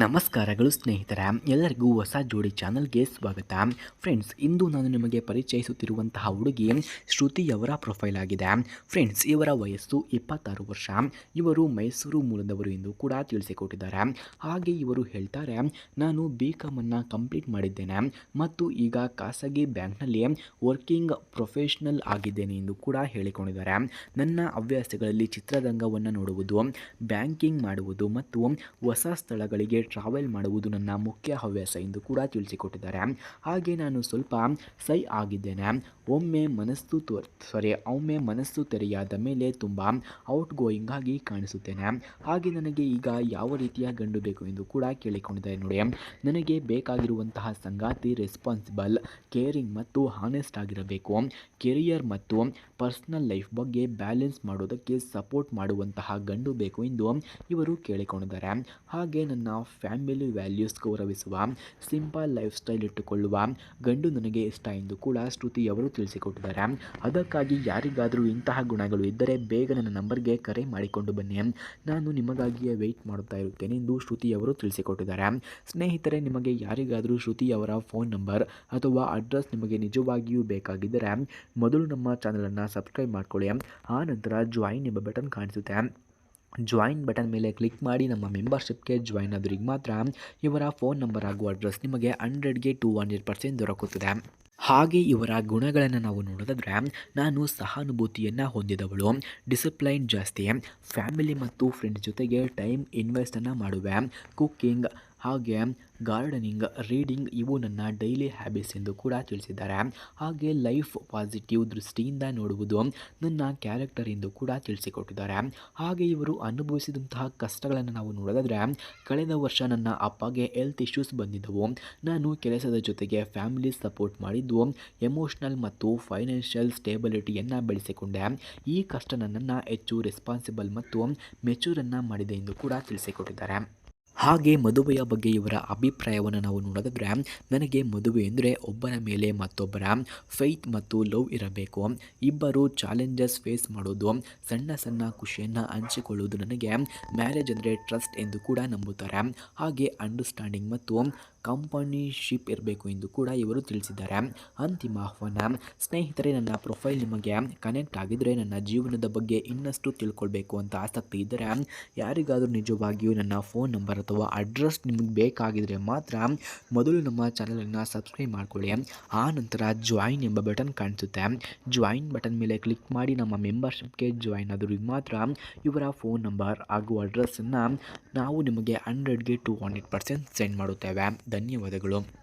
ನಮಸ್ಕಾರಗಳು ಸ್ನೇಹಿತರ, ಎಲ್ಲರಿಗೂ ಹೊಸ ಜೋಡಿ ಚಾನಲ್ಗೆ ಸ್ವಾಗತ. ಫ್ರೆಂಡ್ಸ್, ಇಂದು ನಾನು ನಿಮಗೆ ಪರಿಚಯಿಸುತ್ತಿರುವಂತಹ ಹುಡುಗಿ ಶ್ರುತಿಯವರ ಪ್ರೊಫೈಲ್ ಆಗಿದೆ. ಫ್ರೆಂಡ್ಸ್, ಇವರ ವಯಸ್ಸು ಇಪ್ಪತ್ತಾರು ವರ್ಷ. ಇವರು ಮೈಸೂರು ಮೂಲದವರು ಎಂದು ಕೂಡ ತಿಳಿಸಿಕೊಟ್ಟಿದ್ದಾರೆ. ಹಾಗೆ ಇವರು ಹೇಳ್ತಾರೆ, ನಾನು ಬಿ ಕಾಮನ್ನು ಕಂಪ್ಲೀಟ್ ಮಾಡಿದ್ದೇನೆ ಮತ್ತು ಈಗ ಖಾಸಗಿ ಬ್ಯಾಂಕ್ನಲ್ಲಿ ವರ್ಕಿಂಗ್ ಪ್ರೊಫೆಷ್ನಲ್ ಆಗಿದ್ದೇನೆ ಎಂದು ಕೂಡ ಹೇಳಿಕೊಂಡಿದ್ದಾರೆ. ನನ್ನ ಹವ್ಯಾಸಗಳಲ್ಲಿ ಚಿತ್ರರಂಗವನ್ನು ನೋಡುವುದು, ಬ್ಯಾಂಕಿಂಗ್ ಮಾಡುವುದು ಮತ್ತು ಹೊಸ ಸ್ಥಳಗಳಿಗೆ ಟ್ರಾವೆಲ್ ಮಾಡುವುದು ನನ್ನ ಮುಖ್ಯ ಹವ್ಯಾಸ ಎಂದು ಕೂಡ ತಿಳಿಸಿಕೊಟ್ಟಿದ್ದಾರೆ. ಹಾಗೆ ನಾನು ಸ್ವಲ್ಪ ಸೈ ಆಗಿದ್ದೇನೆ. ಒಮ್ಮೆ ಮನಸ್ಸು ಸಾರಿ ಒಮ್ಮೆ ಮನಸ್ಸು ತೆರೆಯಾದ ಮೇಲೆ ತುಂಬ ಔಟ್ ಗೋಯಿಂಗ್ ಆಗಿ ಕಾಣಿಸುತ್ತೇನೆ. ಹಾಗೆ ನನಗೆ ಈಗ ಯಾವ ರೀತಿಯ ಗಂಡು ಬೇಕು ಎಂದು ಕೂಡ ಕೇಳಿಕೊಂಡಿದ್ದಾರೆ ನೋಡಿ. ನನಗೆ ಬೇಕಾಗಿರುವಂತಹ ಸಂಗಾತಿ ರೆಸ್ಪಾನ್ಸಿಬಲ್ ಕೇರಿಂಗ್ ಮತ್ತು ಹಾನೆಸ್ಟ್ ಆಗಿರಬೇಕು. ಕೆರಿಯರ್ ಮತ್ತು ಪರ್ಸ್ನಲ್ ಲೈಫ್ ಬಗ್ಗೆ ಬ್ಯಾಲೆನ್ಸ್ ಮಾಡೋದಕ್ಕೆ ಸಪೋರ್ಟ್ ಮಾಡುವಂತಹ ಗಂಡು ಬೇಕು ಎಂದು ಇವರು ಕೇಳಿಕೊಂಡಿದ್ದಾರೆ. ಹಾಗೆ ನನ್ನ ಫ್ಯಾಮಿಲಿ ವ್ಯಾಲ್ಯೂಸ್ ಗೌರವಿಸುವ ಸಿಂಪಲ್ ಲೈಫ್ ಸ್ಟೈಲ್ ಇಟ್ಟುಕೊಳ್ಳುವ ಗಂಡು ನನಗೆ ಇಷ್ಟ ಎಂದು ಕೂಡ ಶ್ರುತಿ ಅವರು ತಿಳಿಸಿಕೊಟ್ಟಿದ್ದಾರೆ. ಅದಕ್ಕಾಗಿ ಯಾರಿಗಾದರೂ ಇಂತಹ ಗುಣಗಳು ಇದ್ದರೆ ಬೇಗ ನನ್ನ ನಂಬರ್ಗೆ ಕರೆ ಮಾಡಿಕೊಂಡು ಬನ್ನಿ. ನಾನು ನಿಮಗಾಗಿಯೇ ವೆಯ್ಟ್ ಮಾಡುತ್ತಾ ಇರುತ್ತೇನೆ ಎಂದು ಶ್ರುತಿ ಅವರು ತಿಳಿಸಿಕೊಟ್ಟಿದ್ದಾರೆ. ಸ್ನೇಹಿತರೆ, ನಿಮಗೆ ಯಾರಿಗಾದರೂ ಶ್ರುತಿ ಅವರ ಫೋನ್ ನಂಬರ್ ಅಥವಾ ಅಡ್ರೆಸ್ ನಿಮಗೆ ನಿಜವಾಗಿಯೂ ಬೇಕಾಗಿದ್ದರೆ ಮೊದಲು ನಮ್ಮ ಚಾನಲನ್ನು ಸಬ್ಸ್ಕ್ರೈಬ್ ಮಾಡಿಕೊಳ್ಳಿ. ಆ ನಂತರ ಜಾಯಿನ್ ಎಂಬ ಬಟನ್ ಕಾಣಿಸುತ್ತೆ. ಜಾಯಿನ್ ಬಟನ್ ಮೇಲೆ ಕ್ಲಿಕ್ ಮಾಡಿ ನಮ್ಮ ಮೆಂಬರ್ಶಿಪ್ಗೆ ಜಾಯಿನ್ ಆದ್ರಿಗೆ ಮಾತ್ರ ಇವರ ಫೋನ್ ನಂಬರ್ ಹಾಗೂ ಅಡ್ರೆಸ್ ನಿಮಗೆ ಹಂಡ್ರೆಡ್ಗೆ ಟು ಹಂಡ್ರೆಡ್ ಪರ್ಸೆಂಟ್ ದೊರಕುತ್ತದೆ. ಹಾಗೆ ಇವರ ಗುಣಗಳನ್ನು ನಾವು ನೋಡೋದಾದರೆ ನಾನು ಸಹಾನುಭೂತಿಯನ್ನು ಹೊಂದಿದವಳು ಡಿಸಿಪ್ಲೈನ್ ಜಾಸ್ತಿ ಫ್ಯಾಮಿಲಿ ಮತ್ತು ಫ್ರೆಂಡ್ಸ್ ಜೊತೆಗೆ ಟೈಮ್ ಇನ್ವೆಸ್ಟನ್ನು ಮಾಡುವೆ ಕುಕ್ಕಿಂಗ್ ಹಾಗೆ ಗಾರ್ಡನಿಂಗ್ ರೀಡಿಂಗ್ ಇವು ನನ್ನ ಡೈಲಿ ಹ್ಯಾಬಿಟ್ಸ್ ಎಂದು ಕೂಡ ತಿಳಿಸಿದ್ದಾರೆ. ಹಾಗೆ ಲೈಫ್ ಪಾಸಿಟಿವ್ ದೃಷ್ಟಿಯಿಂದ ನೋಡುವುದು ನನ್ನ ಕ್ಯಾರೆಕ್ಟರ್ ಎಂದು ಕೂಡ ತಿಳಿಸಿಕೊಟ್ಟಿದ್ದಾರೆ. ಹಾಗೆ ಇವರು ಅನುಭವಿಸಿದಂತಹ ಕಷ್ಟಗಳನ್ನು ನಾವು ನೋಡೋದಾದರೆ, ಕಳೆದ ವರ್ಷ ನನ್ನ ಅಪ್ಪಗೆ ಹೆಲ್ತ್ ಇಶ್ಯೂಸ್ ಬಂದಿದ್ದವು. ನಾನು ಕೆಲಸದ ಜೊತೆಗೆ ಫ್ಯಾಮಿಲಿ ಸಪೋರ್ಟ್ ಮಾಡಿದ್ದು ಎಮೋಷ್ನಲ್ ಮತ್ತು ಫೈನಾನ್ಷಿಯಲ್ ಸ್ಟೇಬಿಲಿಟಿಯನ್ನು ಬೆಳೆಸಿಕೊಂಡೆ. ಈ ಕಷ್ಟ ನನ್ನನ್ನು ಹೆಚ್ಚು ರೆಸ್ಪಾನ್ಸಿಬಲ್ ಮತ್ತು ಮೆಚೂರನ್ನು ಮಾಡಿದೆ ಎಂದು ಕೂಡ ತಿಳಿಸಿಕೊಟ್ಟಿದ್ದಾರೆ. ಹಾಗೆ ಮದುವೆಯ ಬಗ್ಗೆ ಇವರ ಅಭಿಪ್ರಾಯವನ್ನು ನಾವು ನೋಡೋದಾದರೆ ನನಗೆ ಮದುವೆ ಅಂದರೆ ಒಬ್ಬರ ಮೇಲೆ ಮತ್ತೊಬ್ಬರ ಫೈತ್ ಮತ್ತು ಲವ್ ಇರಬೇಕು. ಇಬ್ಬರು ಚಾಲೆಂಜಸ್ ಫೇಸ್ ಮಾಡೋದು, ಸಣ್ಣ ಸಣ್ಣ ಖುಷಿಯನ್ನು ಹಂಚಿಕೊಳ್ಳುವುದು ನನಗೆ ಮ್ಯಾರೇಜ್ ಅಂದರೆ ಟ್ರಸ್ಟ್ ಎಂದು ಕೂಡ ನಂಬುತ್ತಾರೆ. ಹಾಗೆ ಅಂಡರ್ಸ್ಟ್ಯಾಂಡಿಂಗ್ ಮತ್ತು ಕಂಪನಿಶಿಪ್ ಇರಬೇಕು ಎಂದು ಕೂಡ ಇವರು ತಿಳಿಸಿದ್ದಾರೆ. ಅಂತಿಮ ಆಹ್ವಾನ, ಸ್ನೇಹಿತರೆ, ನನ್ನ ಪ್ರೊಫೈಲ್ ನಿಮಗೆ ಕನೆಕ್ಟ್ ಆಗಿದ್ದರೆ ನನ್ನ ಜೀವನದ ಬಗ್ಗೆ ಇನ್ನಷ್ಟು ತಿಳ್ಕೊಳ್ಬೇಕು ಅಂತ ಆಸಕ್ತಿ ಇದ್ದರೆ, ಯಾರಿಗಾದರೂ ನಿಜವಾಗಿಯೂ ನನ್ನ ಫೋನ್ ನಂಬರ್ ಅಥವಾ ಅಡ್ರೆಸ್ ನಿಮಗೆ ಬೇಕಾಗಿದ್ದರೆ ಮಾತ್ರ ಮೊದಲು ನಮ್ಮ ಚಾನಲನ್ನು ಸಬ್ಸ್ಕ್ರೈಬ್ ಮಾಡಿಕೊಳ್ಳಿ. ಆ ನಂತರ ಜಾಯಿನ್ ಎಂಬ ಬಟನ್ ಕಾಣಿಸುತ್ತೆ. ಜಾಯಿನ್ ಬಟನ್ ಮೇಲೆ ಕ್ಲಿಕ್ ಮಾಡಿ ನಮ್ಮ ಮೆಂಬರ್ಶಿಪ್ಗೆ ಜಾಯಿನ್ ಆದರೂ ಮಾತ್ರ ಇವರ ಫೋನ್ ನಂಬರ್ ಹಾಗೂ ಅಡ್ರೆಸ್ಸನ್ನು ನಾವು ನಿಮಗೆ ಹಂಡ್ರೆಡ್ಗೆ ಟು ಹಂಡ್ರೆಡ್ ಪರ್ಸೆಂಟ್ ಸೆಂಡ್ ಮಾಡುತ್ತೇವೆ. ಧನ್ಯವಾದಗಳು.